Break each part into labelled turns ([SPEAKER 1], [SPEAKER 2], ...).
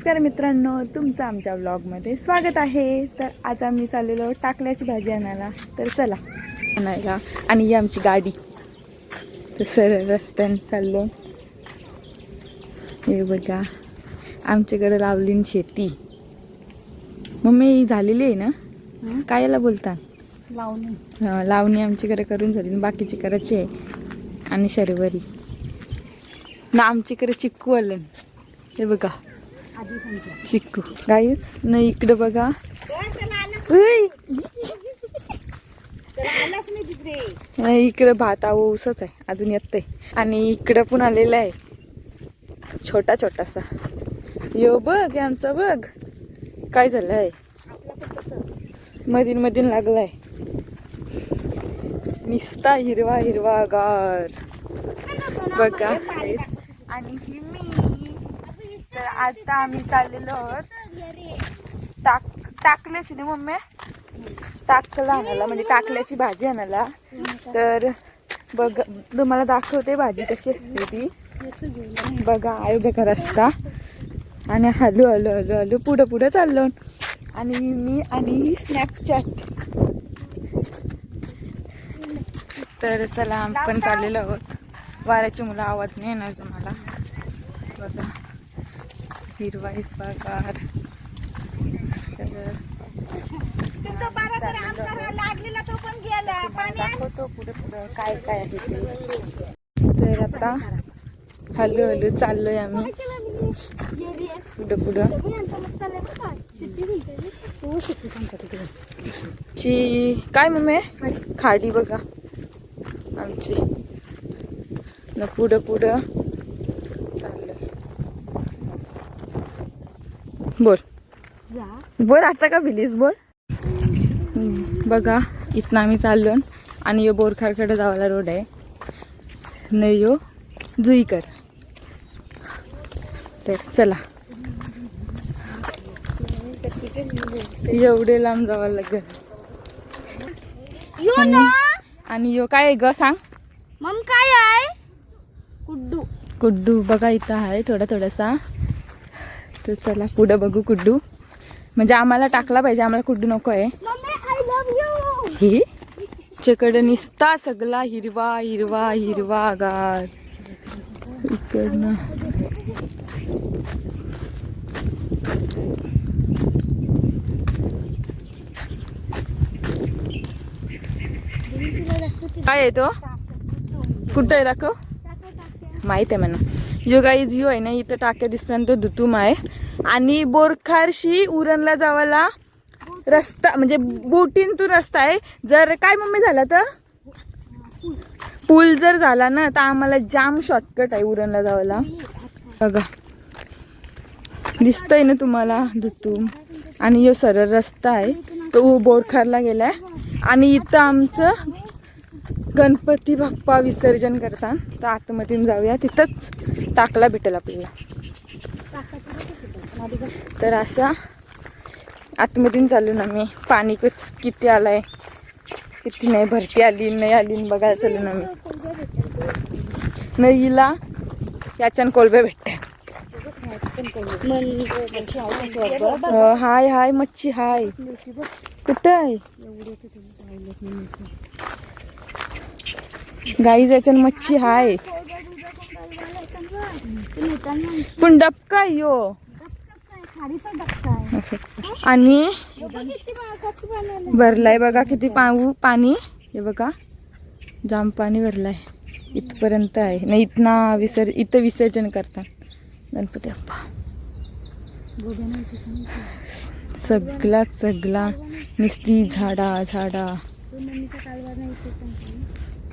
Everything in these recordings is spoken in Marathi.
[SPEAKER 1] नमस्कार मित्रांनो तुमचं आमच्या व्लॉगमध्ये स्वागत आहे. तर आज आम्ही चाललेलो टाकल्याची भाजी आणायला. तर चला आणायला. आणि ही आमची गाडी. तर सरळ रस्त्याने चाललो. हे बघा आमच्याकडे लावली शेती. मम्मी ही झालेली आहे ना? काय याला बोलता?
[SPEAKER 2] लावणी.
[SPEAKER 1] लावणी आमच्याकडे करून झाली. बाकीची करायची आहे. आणि शर्वरी. ना आमच्याकडे चिक्कू आलं. हे बघा. चिक्कू. गाईच नाही इकडे बघा.
[SPEAKER 2] नाही
[SPEAKER 1] इकडे भात आहो ऊसच आहे. अजून येत आणि इकडं पण आलेलं आहे. छोटा छोटासा. यो बघ यांचा बघ. काय झालं आहे मधीन मधीन लागलाय. निस्ता हिरवा हिरवा गार बघा. आणि तर आता आम्ही चाललेलो आहोत. टाक टाकल्याची ना मम्मी? टाकला आणायला म्हणजे टाकल्याची भाजी आणायला. तर बघ तुम्हाला दाखवते भाजी कशी असते ती. बघा आहे बघा रस्ता आणि हलू हलू हलू हलू पुढं पुढं चाललो. आणि मी आणि स्नॅपचॅट तर चला आपण चाललेलो आहोत. वाऱ्याची मुलं आवाज नाही येणार तुम्हाला. बघा. हिरवा हिरवा गार. दाखवतो पुढे पुढं काय काय आहे ते. तर आता हलू हलू चाललोय आम्ही. पुढं पुढं. ची काय मम्मी? खाडी बघा. आमची. न पुढं पुढं चाललोय बोल. बोल आता का भिलीस? बोल. बघा इथनं आम्ही चाललो आणि यो बोरखारकडे जावाला रोड आहे. न यो जुईकर. तर चला. एवढे लांब जावं लागेल. आणि- यो काय ग सांग.
[SPEAKER 2] मग काय आहे? कुड्डू.
[SPEAKER 1] कुड्डू बघा इथं आहे थोडा थोडासा. तर चला पुढं बघू कुड्डू. म्हणजे आम्हाला टाकला पाहिजे आम्हाला कुड्डू नको आहे. हे? च्याकडे निसता सगळा हिरवा हिरवा हिरवा गार इकडनं. काय आहे तो? कुठं आहे दाखव. माहीत आहे म्हणा. यो गाईज यो आहे ना इथं टाक्या दिसताना तो दुतुम आहे. आणि बोरखारशी उरणला जावाला रस्ता म्हणजे बोटींतून रस्ता आहे. जर काय मम्मी झाला तर? पूल जर झाला ना तर आम्हाला जाम शॉर्टकट आहे उरणला जावाला. बघा. दिसतंय ना तुम्हाला दुतुम आणि यो सरळ रस्ता आहे. तो बोरखारला गेलाय. आणि इथं आमचं गणपती बाप्पा विसर्जन करता. तर आतमधून जाऊया. तिथंच टाकला भेटेल आपल्याला तर असा आतमधून चालू ना मी. पाणी क- किती आलंय? किती नाही भरती आली नाही आली बघायला चालू ना मी. नईला याच्यान कोलबे भेटते हाय हाय मच्छी हाय. कुठं आहे? गाई याच्यान मच्छी हाय. पण डबका यो. आणि भरलाय बघा किती पाऊ पाणी. हे बघा. जाम पाणी भरलाय. इथपर्यंत आहे. नाही इथना विसर इथं विसर्जन करतात. गणपती अप्पा सगळा सगळा निस्ती झाडा झाडा.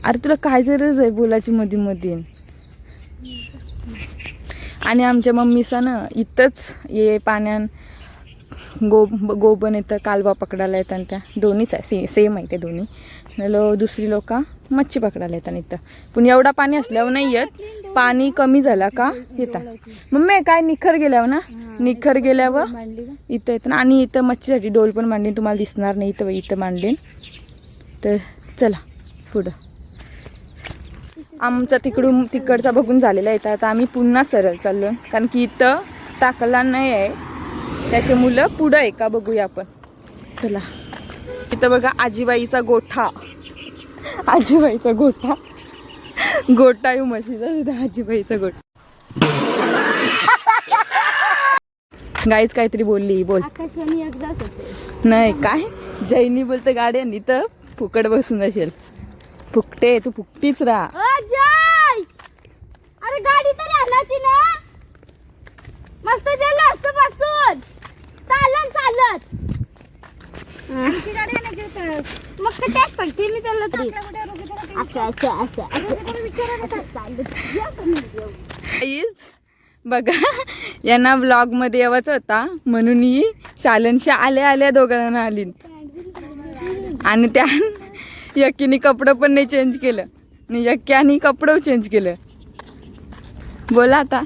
[SPEAKER 1] अरे तुला काय गरज आहे बोलायची मध्ये मध्ये आणि आमच्या मम्मीचा ना इथंच ये पाण्यान गो गोबन येतं कालवा पकडायला येतात त्या दोन्हीच आहे से सेम आहे ते दोन्ही. लो दुसरी लोक मच्छी पकडायला येतात इथं. पण एवढा पाणी असल्यावर नाही येत. पाणी कमी झाला का? येतात मम्मी काय निखर गेल्यावर ना? निखर गेल्यावर इथं येतं ना. आणि इथं मच्छीसाठी डोल पण मांडली तुम्हाला दिसणार नाही. इथं इथं मांडली तर चला पुढं. आमचा तिकडून तिकडचा बघून झालेला आहे. तर आता आम्ही पुन्हा सरळ चाललो कारण की इथं टाकला नाही आहे. त्याचे मुलं पुढं आहे का बघूया आपण. चला. इथं बघा आजीबाईचा गोठा. आजीबाईचा गोठा. गोठा येऊ म्हशीचा. आजीबाईचा गोठा. गाईच काहीतरी बोलली. बोल. नाही काय? जैनी बोलते गाड्यांनी तर फुकट बसून असेल. फुकटे तू फुकटीच राहा.
[SPEAKER 2] ओ जय! अरे गाडी तरी आणायची ना? मस्त गेलो बसून. चालत आमची गाडी आणायची होतं मग ते तेच सांगते मी त्याला तरी. अच्छा अच्छा अच्छा.
[SPEAKER 1] काहीच बघा यांना ब्लॉगमध्ये यावाच होता. म्हणून ही शालनशी आल्या आल्या दोघांना आली. आणि त्या यक्कीने कपडं पण नाही चेंज केलं. आणि यक्क्याने कपडं चेंज केलं. बोला आता.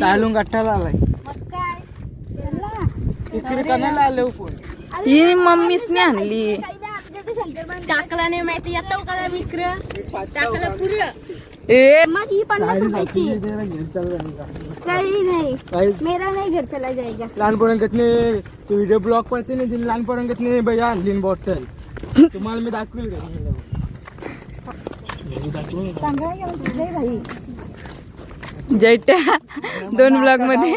[SPEAKER 3] चालून गठ्ठाला आलाय
[SPEAKER 2] मग काय चला.
[SPEAKER 3] इकडे कणाला आलो फोन
[SPEAKER 1] ही मम्मीसने आणली.
[SPEAKER 2] टाकला नाही माहिती येतो का मित्र टाकलं पुरं.
[SPEAKER 1] ए.
[SPEAKER 2] मग ही पन्नास रुपयाची. काही नाही.
[SPEAKER 3] काहीच
[SPEAKER 2] मेरा नहीं घर चला जाएगा
[SPEAKER 3] लहान पोरांकतने ते व्हिडिओ ब्लॉग पडते ना तिने लहान पोरांकतने भैया आणली बॉटल. तुम्हाला मी दाखवेल का?
[SPEAKER 2] सांगा भाई
[SPEAKER 1] जैट्या दोन ब्लॉगमध्ये.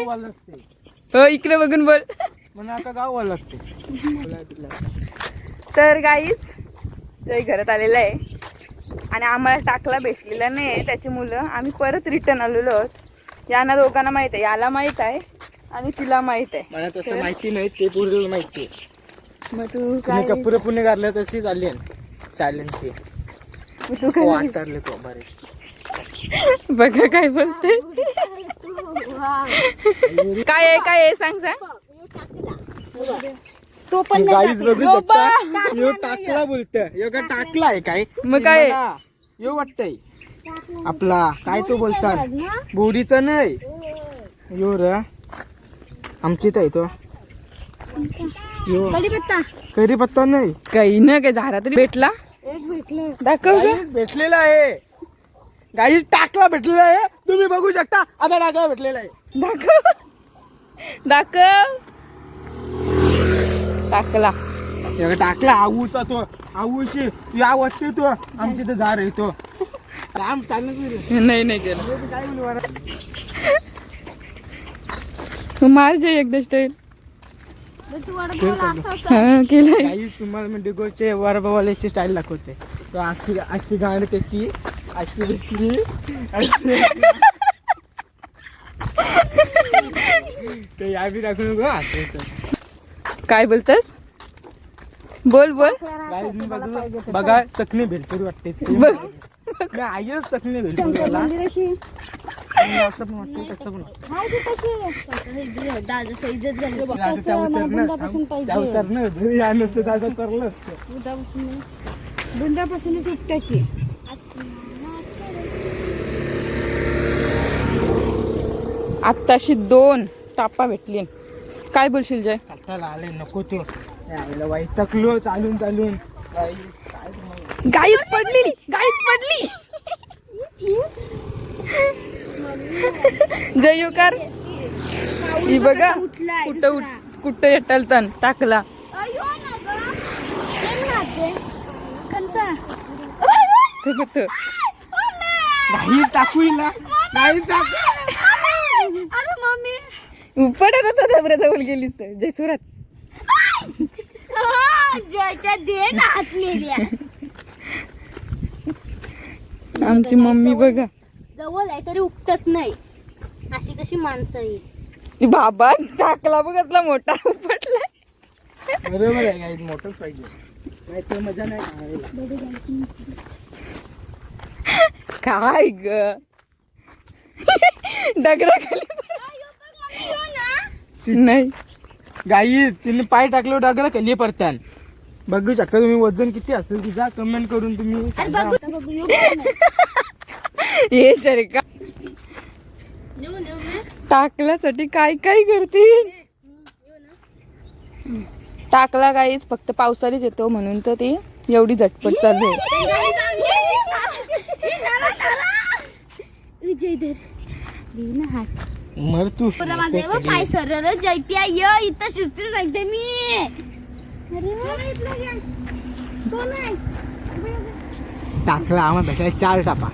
[SPEAKER 1] हो इकडे बघून बोल.
[SPEAKER 3] म्हणून आता गाव लागते.
[SPEAKER 1] तर गाईच जय घरात आलेला आहे. आणि आम्हाला टाकला भेटलेला नाही. त्याची मुलं. आम्ही परत रिटर्न आलेलो आहोत. यांना दोघांना माहीत आहे. याला माहीत आहे आणि तिला माहीत आहे.
[SPEAKER 3] मला तसं माहिती नाही ते पूर्ण माहिती आहे.
[SPEAKER 1] मग तू काय
[SPEAKER 3] कपूर पुणे काढलं तशीच आली शालेनशी
[SPEAKER 1] तू काय
[SPEAKER 3] वाटरले तो बरे.
[SPEAKER 1] बघा काय बोलते. काय आहे काय आहे? सांग सांग.
[SPEAKER 2] तो पण
[SPEAKER 3] गाईच बघू शकता. यो टाकला बोलत यो का टाकला आहे काय?
[SPEAKER 1] मग काय?
[SPEAKER 3] मला यो वाटतंय. आपला काय तो बोलतात बोरीचा नाही. यो र. आमची तर तो. यो.
[SPEAKER 2] कढीपत्ता.
[SPEAKER 3] करी पत्ता नाही.
[SPEAKER 1] काही ना काय झाला तरी भेटला.
[SPEAKER 2] एक भेटलं.
[SPEAKER 1] दाखव ग.
[SPEAKER 3] भेटलेला आहे. गाईस टाकला भेटलेला आहे. तुम्ही बघू शकता. आता टाकला भेटलेला आहे.
[SPEAKER 1] दाखव. दाखव. टाकला.
[SPEAKER 3] यो टाकला आऊचा तो आऊशी या वाटते तो आमची तर झाड आहे तो. काम चाललं
[SPEAKER 1] नाही नाही केलं.
[SPEAKER 3] काय बोलू
[SPEAKER 1] मार जे एकदा स्टाईल
[SPEAKER 3] तुम्हाला मी डिगोचे वरबवाल्याची स्टाईल दाखवते. तो अशी अशी गाणं त्याची अशी अशी अशी. ते या बी दाखवू नको. असं असं.
[SPEAKER 1] काय बोलतस? बोल बोल.
[SPEAKER 3] मी बघू- बघा चकणी भेलपुरी वाटते.
[SPEAKER 1] बघ.
[SPEAKER 3] मी आईच चकणी भेलपुरी आणि असं पण वाटतं तसं पण वाटतं.
[SPEAKER 2] हाय ती कशी दादाचं इज्जत झाली
[SPEAKER 3] ते असं त्या उतरणं त्या उतरणं या नसतं दादा करलं असतं.
[SPEAKER 2] बुंदापासूनच उपटायची
[SPEAKER 1] आत्ताशी दोन टापा भेटली काय बोलशील जय?
[SPEAKER 3] आता आले नको तो. आईला वैतागलो चालून चालून. काय
[SPEAKER 1] गाईत पडली गाईत पडली. जय युकार. ही बघा कुठं उठ- कुठं येटल तन टाकला. ते बघ तो.
[SPEAKER 3] नाही टाकू हिला. नाही टाकू.
[SPEAKER 1] पडत होता जबऱ्याजवळ गेलीस तर. जय सुरात.
[SPEAKER 2] जयच्या दे ना हात मेल्या
[SPEAKER 1] आमची मम्मी बघा.
[SPEAKER 2] जवळ आहे तरी उपटत नाही. अशी कशी माणसं आहे
[SPEAKER 1] ती बाबा टाकला बघ कसला मोठा पडला
[SPEAKER 3] बरोबर आहे काही मोठंच पाहिजे. नाही ते मजा नाही.
[SPEAKER 1] काय ग? डगरा खाली नाही
[SPEAKER 3] गाई तिने पाय टाकलं डागला खाली पडत्यान बघू शकता तुम्ही वजन किती असेल तिचा कमेंट करून तुम्ही.
[SPEAKER 1] हे शरे का टाकल्यासाठी काय काय करते टाकला काहीच फक्त पावसाळीच येतो म्हणून तर ती एवढी झटपट चालू आहे
[SPEAKER 2] विजय धर घे ना हात
[SPEAKER 3] मर तू
[SPEAKER 2] पुरा माझे व पाय सरळ जैत्या य इथं शिस्तीत सांगते मी. अरे. कोण आहे?
[SPEAKER 3] टाकला आम्हाला चार टापा.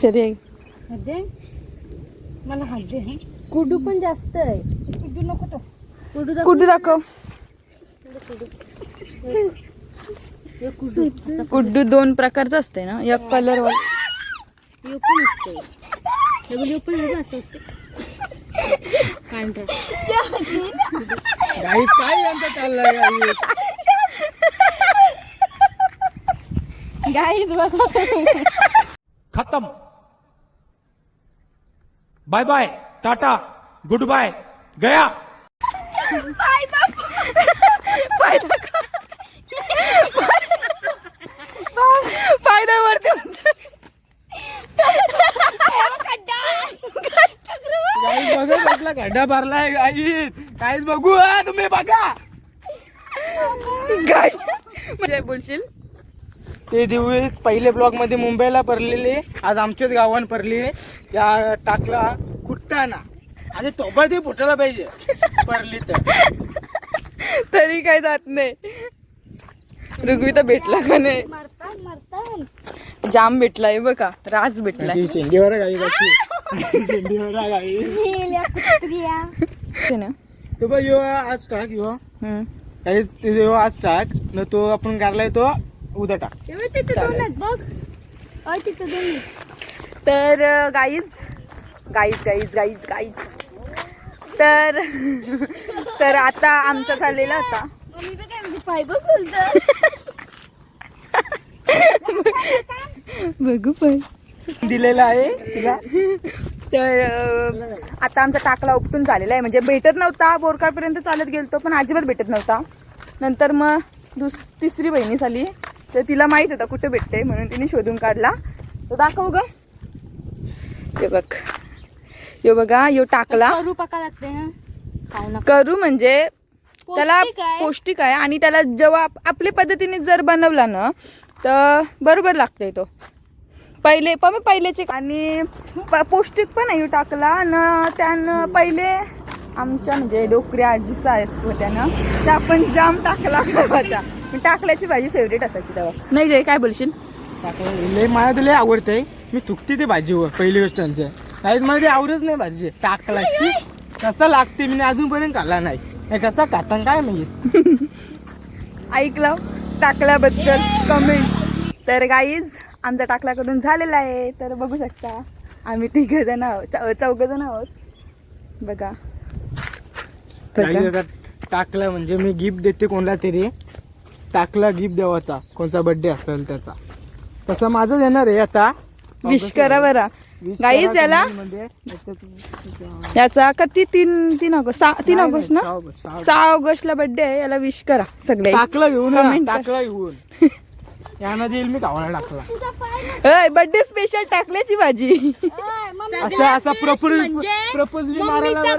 [SPEAKER 1] शरी
[SPEAKER 2] मला हं. कुडू पण जास्त आहे. कुडू नको तो. कुडू दाखव.
[SPEAKER 1] कुठे दाखव
[SPEAKER 2] कुडू. असा
[SPEAKER 1] कुड्डू दोन प्रकारचं असते ना? एक कलर
[SPEAKER 2] असते असते
[SPEAKER 3] काय यांचं चाललंय गाईच
[SPEAKER 2] गाईज बघा.
[SPEAKER 4] खत्म. Bye bye ta ta goodbye गया
[SPEAKER 1] फायदा वरती उंच.
[SPEAKER 3] गाईच बघा कसला खड्डा भरलाय गाईच काहीच बघू हा, तुम्ही बघा.
[SPEAKER 1] म्हणजे बोलशील?
[SPEAKER 3] ते दिवस पहिले ब्लॉकमध्ये मुंबईला पडलेले आज आमच्याच गावान पडले त्या टाकला कुट्टाना आणि तोबा ते फुटायला पाहिजे. पडली तर.
[SPEAKER 1] तरी काय जात नाही. ऋग्विता भेटला का नाही? जाम भेटलाय बघा राज भेटलाय.
[SPEAKER 3] ती शेंडीवर गाई कशी शेंडीवर गाई
[SPEAKER 2] मेल्या कुत्र्या.
[SPEAKER 1] ते ना.
[SPEAKER 3] तो बघ यो आज टाक यो.
[SPEAKER 1] हम्म.
[SPEAKER 3] काही ते यो आज टाक न तो आपण काढलाय तो उद्या टाक.
[SPEAKER 2] तेव्हा तिथे
[SPEAKER 1] चालेल.
[SPEAKER 2] दोन आहेत बघ. अय तिथे दोन आहेत.
[SPEAKER 1] तर guys guys guys guys guys. तर तर आता आमचा चाललेला होता
[SPEAKER 2] मम्मी बघ काय म्हणते, पाय बघ बोलतं.
[SPEAKER 1] बघू पण.
[SPEAKER 3] दिलेला आहे तिला?
[SPEAKER 1] तर आता आमचा टाकला उपटून झालेला आहे. म्हणजे भेटत नव्हता बोरकारपर्यंत चालत गेलतो पण अजिबात भेटत नव्हता. नंतर मग दुस तिसरी बहिणी झाली तर तिला माहीत होता कुठे भेटते म्हणून तिने शोधून काढला. तो दाखव ग. हे बघ. यो बघा यो टाकला.
[SPEAKER 2] करू पका लागते ना खाऊ नका.
[SPEAKER 1] करू म्हणजे त्याला
[SPEAKER 2] पौष्टिक आहे.
[SPEAKER 1] आणि त्याला जेव्हा आप- आपल्या पद्धतीने जर बनवला ना तर बरोबर लागतंय तो. पहिले पण मी पहिलेचे आणि प- पौष्टिक पण आहे ह्यो टाकला. न त्यानं पहिले आमच्या म्हणजे डोकऱ्या आजीसा आहेत होत्या ना त्या आपण जाम टाकला पण टाकल्याची भाजी फेवरेट असायची तेव्हा. नाही जय काय बोलशील?
[SPEAKER 3] टाकला. लय मला तर लय आवडतंय मी थुकते ते भाजीवर पहिली गोष्ट आमच्या काहीच मला ते आवडच नाही भाजी टाकला शी कसा लागते मी अजूनपर्यंत खाल्ला नाही. हे कसा खातान काय माहिती?
[SPEAKER 1] ऐकलं? टाकल्याबद्दल कमेंट तर गाईज आमचा टाकल्याकडून झालेला आहे. तर बघू शकता आम्ही तिघ जण आहोत. चौघ जण आहोत. बघा.
[SPEAKER 3] टाकला म्हणजे मी गिफ्ट देते कोणाला तरी. टाकला गिफ्ट देवाचा. कोणचा बर्थडे असेल त्याचा. तसं माझं येणार आहे आता.
[SPEAKER 1] विश करा बरा. गाईज याला याचा कधी तीन तीन ऑगस्ट सहा तीन ऑगस्ट ना?
[SPEAKER 3] सहा ऑगस्ट, सहा ऑगस्ट.
[SPEAKER 1] सहा ऑगस्टला बर्थडे आहे याला विश करा सगळे.
[SPEAKER 3] टाकला घेऊन. टाकला घेऊन. यानं देईल मी गावाला टाकला.
[SPEAKER 1] बर्थडे स्पेशल टाकल्याची भाजी.
[SPEAKER 3] असं असं प्रपोज प्रपोज मी मारायला.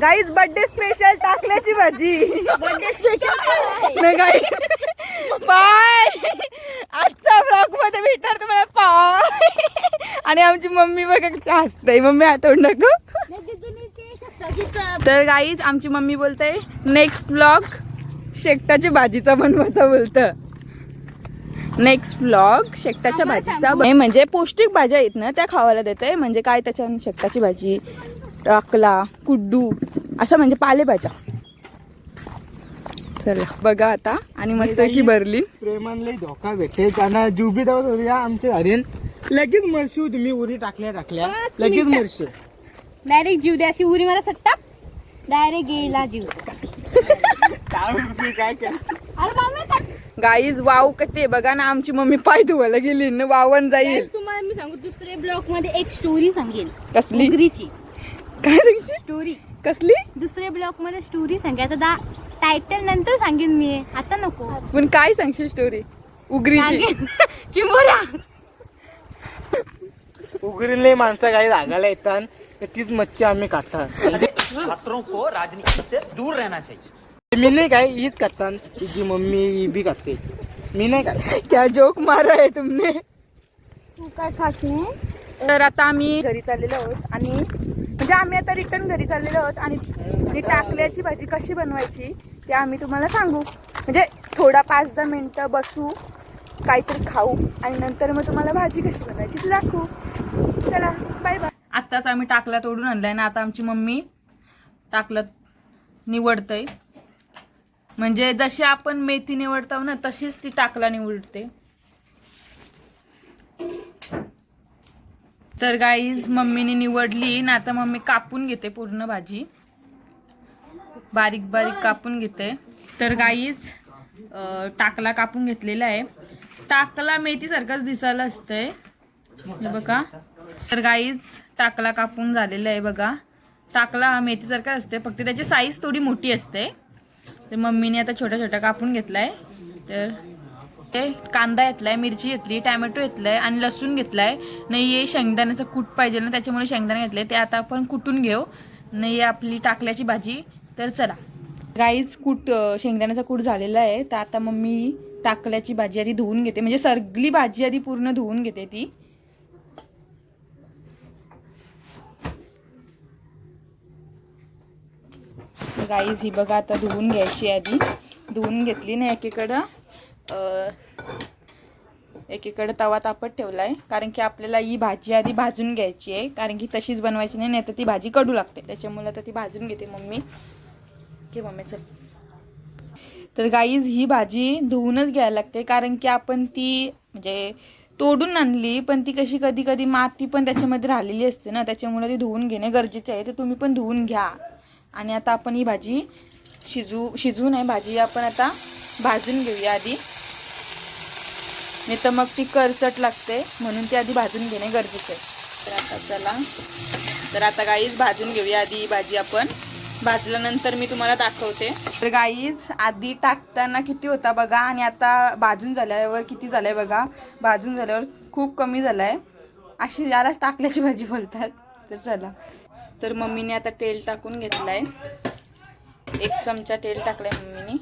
[SPEAKER 1] गाईज बर्थडे स्पेशल टाकल्याची भाजी.
[SPEAKER 2] बर्थडे स्पेशल
[SPEAKER 1] नाही गाई बाय आजचा ब्लॉगमध्ये भेटणार तुम्हाला पाय आणि आमची मम्मी बघा हसते. मम्मी आठवण नको. तर गाईज आमची मम्मी बोलते नेक्स्ट ब्लॉग शेकटाच्या भाजीचा बनवायचा बोलतं. नेक्स्ट ब्लॉग शेकटाच्या भाजीचा म्हणजे पौष्टिक भाज्या आहेत ना त्या खावायला देते म्हणजे काय त्याच्या शेकटाची भाजी? टाकला कुड्डू असं म्हणजे पालेभाज्या. चला बघा आता आणि मस्त की भरली.
[SPEAKER 3] प्रेमानले धोका भेटे त्यांना जीव बी दावत होते आमच्या हरिण. लगेच मरशू तुम्ही उरी टाकल्या टाकल्या.
[SPEAKER 2] पाच
[SPEAKER 3] लगेच
[SPEAKER 2] मिनिटं.
[SPEAKER 3] मरशू
[SPEAKER 2] डायरेक्ट जीव द्या अशी उरी मला सट्टा. डायरेक्ट गेला जीव.
[SPEAKER 3] काय केलं?
[SPEAKER 2] अरे
[SPEAKER 1] गाईज वाव कते बघा ना आमची मम्मी पाय धुवायला गेली. न वावन जाईल.
[SPEAKER 2] Guys, तुम्हाला मी सांगू दुसरे ब्लॉकमध्ये एक स्टोरी सांगेल
[SPEAKER 1] कसली? काय सांगशील?
[SPEAKER 2] स्टोरी
[SPEAKER 1] कसली?
[SPEAKER 2] दुसरे ब्लॉकमध्ये स्टोरी सांगेल. आता दा टायटल नंतर सांगेन मी. आता नको.
[SPEAKER 1] पण काय सांगशील स्टोरी उगरीची.
[SPEAKER 2] सांगेन. चिमोऱ्या
[SPEAKER 3] उघडले माणसं काही रागायला येतात. तर तीच मच्छी आम्ही खातात.
[SPEAKER 5] छात्रों को राजनीति से दूर रहना चाहिए।
[SPEAKER 3] मी नाही काय हीच खातात. तिची मम्मी ही बी खाते. मी नाही खात
[SPEAKER 1] क्या जोक मारा आहे तुमने
[SPEAKER 2] तू काय खास नाही?
[SPEAKER 1] तर आता आम्ही घरी चाललेलो आहोत आणि म्हणजे आम्ही आता रिटर्न घरी चाललेलो आहोत आणि ती टाकल्याची भाजी कशी बनवायची ते आम्ही तुम्हाला सांगू. म्हणजे थोडा पाच दहा मिनटं बसू काहीतरी खाऊ आणि नंतर मग तुम्हाला भाजी कशी बनवायची ती दाखवू. चला बाय बाय आत्ताच आम्ही टाकला तोडून आणलाय ना आता आमची मम्मी टाकलं निवडतंय. म्हणजे जशी आपण मेथी निवडतो ना तशीच ती टाकला निवडते. तर गाईज मम्मीने निवडली. ना आता मम्मी कापून घेते पूर्ण भाजी. बारीक बारीक कापून घेते. तर गाईज टाकला कापून घेतलेला आहे. टाकला मेथीसारखाच दिसायला असतंय. बघा. तर गाईज टाकला कापून झालेला आहे बघा. टाकला हा मेथीसारखा असते फक्त त्याची साईज थोडी मोठी असते. तर मम्मीने आता छोट्या छोट्या कापून घेतला आहे तर कांदा घेतलाय मिरची घेतली टॅमॅटो घेतलाय आणि लसूण घेतलाय. नाही हे शेंगदाण्याचं कूट पाहिजे ना त्याच्यामुळे शेंगदाणे घेतले. ते आता आपण कुटून घेऊ. नाही आपली टाकल्याची भाजी. तर चला. गाईच कूट शेंगदाण्याचा कूट झालेला आहे. तर आता मम्मी टाकल्याची भाजी आधी धुवून घेते. म्हणजे सगळी भाजी आधी पूर्ण धुवून घेते ती. गाईज ही बघा आता धुवून घ्यायची आधी. धुवून घेतली ना एकीकडं. एकीकडे तवा तापत ठेवला आहे कारण की आपल्याला ही भाजी आधी भाजून घ्यायची आहे. कारण की तशीच बनवायची नाही नाही तर ती भाजी कडू लागते. त्याच्यामुळे आता ती भाजून घेते मम्मी. की मम्मी चल. तर गाईज ही भाजी धुवूनच घ्यायला लागते. कारण की आपण ती म्हणजे तोडून आणली पण ती कशी कधी कधी माती पण त्याच्यामध्ये राहिलेली असते ना त्याच्यामुळे ती धुवून घेणे गरजेचे आहे. तर तुम्ही पण धुवून घ्या. आणि आता आपण ही भाजी शिजू शिजवू नाही भाजी आपण आता भाजून घेऊया आधी. नाही तर मग ती करचट लागते. म्हणून ती आधी भाजून घेणे गरजेचं आहे. तर आता चला. तर आता गाईज भाजून घेऊया आधी भाजी आपण. भाजल्यानंतर मी तुम्हाला दाखवते. तर गाईज आधी टाकताना किती होता बघा आणि आता भाजून झाल्यावर किती झालंय बघा. भाजून झाल्यावर खूप कमी झालाय. अशी यालाच टाकल्याची भाजी बोलतात. तर चला. तर मम्मीने आता तेल टाकून घेतलंय. एक चमचा तेल टाकलाय मम्मीने.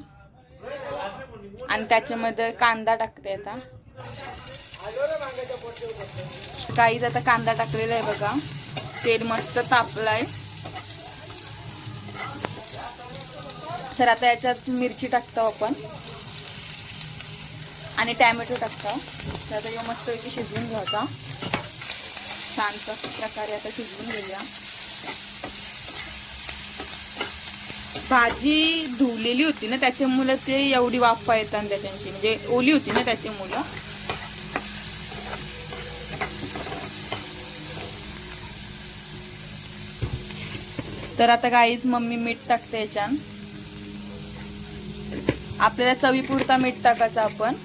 [SPEAKER 1] आणि त्याच्यामध्ये कांदा टाकते आता. काहीच आता कांदा टाकलेला आहे बघा. तेल मस्त तापलाय. तर आता याच्यात मिरची टाकतो आपण. आणि टॅमॅटो टाकतो. तर आता मस्त मस्तपैकी शिजवून घ्यायचा. छान प्रकारे आता शिजवून घेऊया. भाजी धुवलेली होती ना त्याच्यामुळं ते एवढी वाफा येतात त्याच्यांची म्हणजे ओली होती ना त्याची मुलं. तर आता गाईच मम्मी मीठ टाकते याच्यान आपल्याला चवीपुरता मीठ टाकायचं आपण.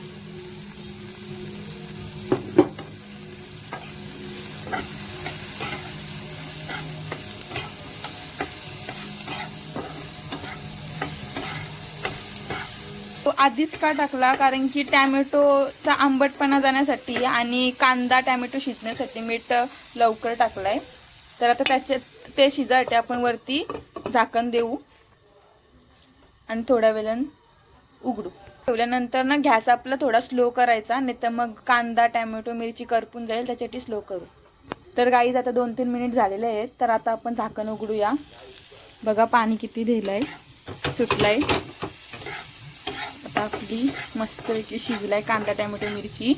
[SPEAKER 1] तो आधीच का टाकला? कारण की टॅमॅटोचा आंबटपणा जाण्यासाठी आणि कांदा टॅमॅटो शिजण्यासाठी मीठ लवकर टाकलाय. तर आता त्याच्यात ते शिजायसाठी आपण वरती झाकण देऊ. आणि थोड्या वेळानं उघडू. ठेवल्यानंतर ना गॅस आपला थोडा स्लो करायचा नाही तर मग कांदा टॅमॅटो मिरची करपून जाईल त्याच्यासाठी स्लो करू. तर गाईज आता दोन तीन मिनिट झालेले आहेत तर आता आपण झाकण उघडूया. बघा पाणी किती धीलं आहे सुटलं आहे आता आपली मस्तपैकी आहे कांदा टॅमॅटो मिरची.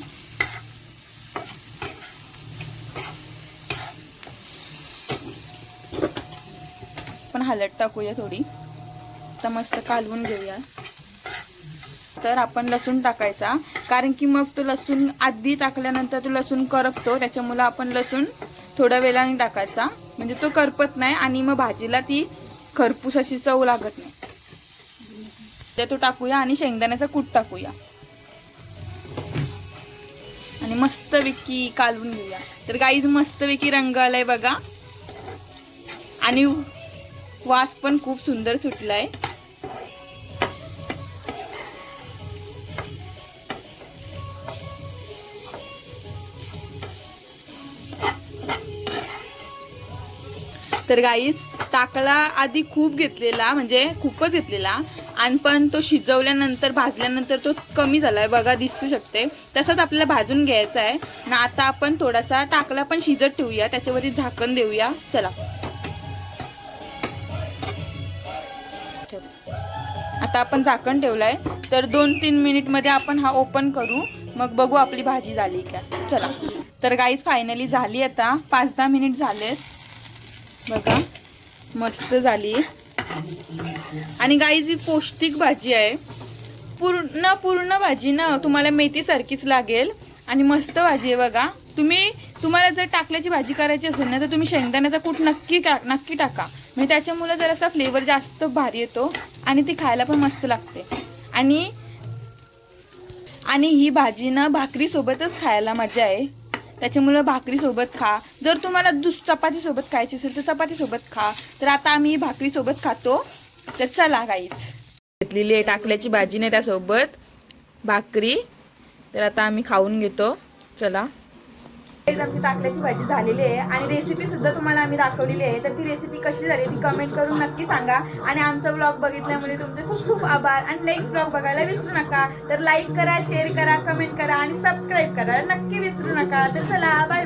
[SPEAKER 1] आपण हलत टाकूया थोडी. तर मस्त कालवून घेऊया. तर आपण लसूण टाकायचा. कारण की मग तो लसूण आधी टाकल्यानंतर तो लसूण करपतो. त्याच्यामुळे आपण लसूण थोड्या वेळाने टाकायचा. म्हणजे तो करपत नाही आणि मग भाजीला ती खरपूस अशी चव लागत नाही. त्या तो टाकूया आणि शेंगदाण्याचा कूट टाकूया. आणि मस्तपैकी कालवून घेऊया. तर गाईज मस्तपैकी रंग आलाय बघा. आणि वास पण खूप सुंदर सुटलाय. तर गाईस टाकला आधी खूप घेतलेला म्हणजे खूपच घेतलेला. आणि पण तो शिजवल्यानंतर भाजल्यानंतर तो कमी झालाय. बघा दिसू शकते. तसंच आपल्याला भाजून घ्यायचा आहे ना आता आपण थोडासा टाकला पण शिजत ठेवूया. त्याच्यावरती झाकण देऊया. चला. आता आपण झाकण ठेवलंय. तर दोन तीन मिनिटमध्ये आपण हा ओपन करू. मग बघू आपली भाजी झाली का. चला. तर गाईज फायनली झाली आता. पाच दहा मिनिट झालेत. बघा. मस्त झाली. आणि गाईज ही पौष्टिक भाजी आहे. पूर्ण पूर्ण भाजी ना तुम्हाला मेथीसारखीच लागेल. आणि मस्त भाजी आहे बघा. तुम्ही तुम्हाला जर टाकल्याची भाजी करायची असेल ना तर तुम्ही शेंगदाण्याचा कूट नक्की टाक नक्की टाका. म्हणजे त्याच्यामुळे जरासा फ्लेवर जास्त भारी येतो. आणि ती खायला पण मस्त लागते. आणि आणि ही भाजी ना भाकरीसोबतच खायला मजा आहे. त्याच्यामुळं भाकरीसोबत खा. जर तुम्हाला दुस चपातीसोबत खायची असेल तर चपातीसोबत खा. तर आता आम्ही भाकरीसोबत खातो. तर चला गाईच घेतलेली आहे टाकल्याची भाजी नाही त्यासोबत. भाकरी. तर आता आम्ही खाऊन घेतो. चला. आमची टाकल्याची भाजी झालेली आहे. आणि रेसिपी सुद्धा तुम्हाला आम्ही दाखवलेली आहे. तर ती रेसिपी कशी झाली ती कमेंट करून नक्की सांगा. आणि आमचा ब्लॉग बघितल्यामुळे तुमचे खूप खूप आभार. आणि नेक्स्ट ब्लॉग बघायला विसरू नका. तर लाईक करा शेअर करा कमेंट करा आणि सबस्क्राईब करा. नक्की विसरू नका. तर चला बाय बाय